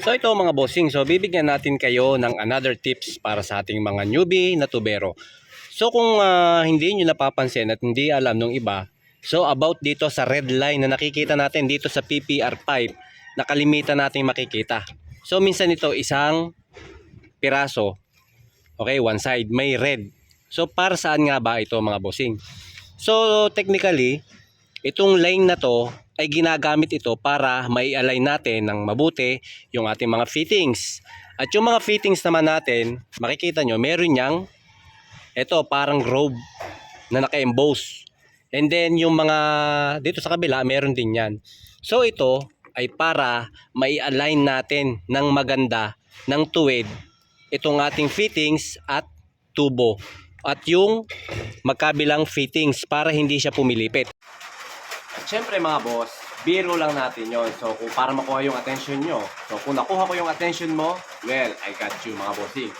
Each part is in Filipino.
So ito mga bossing, so bibigyan natin kayo ng another tips para sa ating mga newbie na tubero. So kung ah, hindi nyo napapansin at hindi alam nung iba, so about dito sa red line na nakikita natin dito sa PPR pipe, nakalimitan natin makikita. So minsan ito isang piraso, okay, one side, may red. So para saan nga ba ito mga bossing? So technically, itong line na to ay ginagamit ito para mai-align natin ng mabuti yung ating mga fittings. At yung mga fittings naman natin, makikita nyo, meron niyang ito parang robe na naka-emboss. And then yung mga dito sa kabila, meron din yan. So ito ay para mai-align natin ng maganda ng tuwid itong ating fittings at tubo at yung magkabilang fittings para hindi siya pumilipit. At syempre mga boss, biro lang natin yon. So kung para makuha yung attention nyo, so kung nakuha ko yung attention mo, well, I got you mga bossing.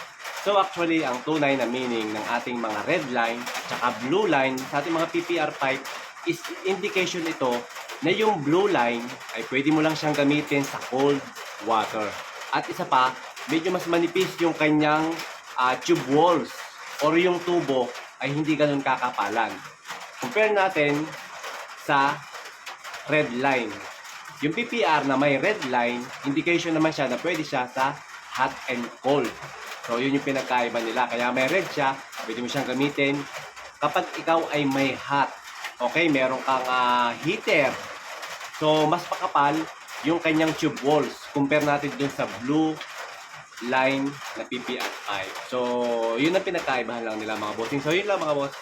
So actually, ang tunay na meaning ng ating mga red line at saka blue line sa ating mga PPR pipe is indication ito na yung blue line ay pwede mo lang siyang gamitin sa cold water. At isa pa, medyo mas manipis yung kanyang ah, tube walls or yung tubo ay hindi ganun kakapalan. Compare natin sa red line. Yung PPR na may red line, indication naman siya na pwede siya sa hot and cold. So, yun yung pinagkaiba nila. Kaya may red siya, pwede mo siyang gamitin kapag ikaw ay may hot. Okay, meron kang ah, heater. So, mas pakapal yung kanyang tube walls. Compare natin dun sa blue line na PPR pipe. So, yun ang pinagkaibahan lang nila mga bossing. So, yun lang mga boss.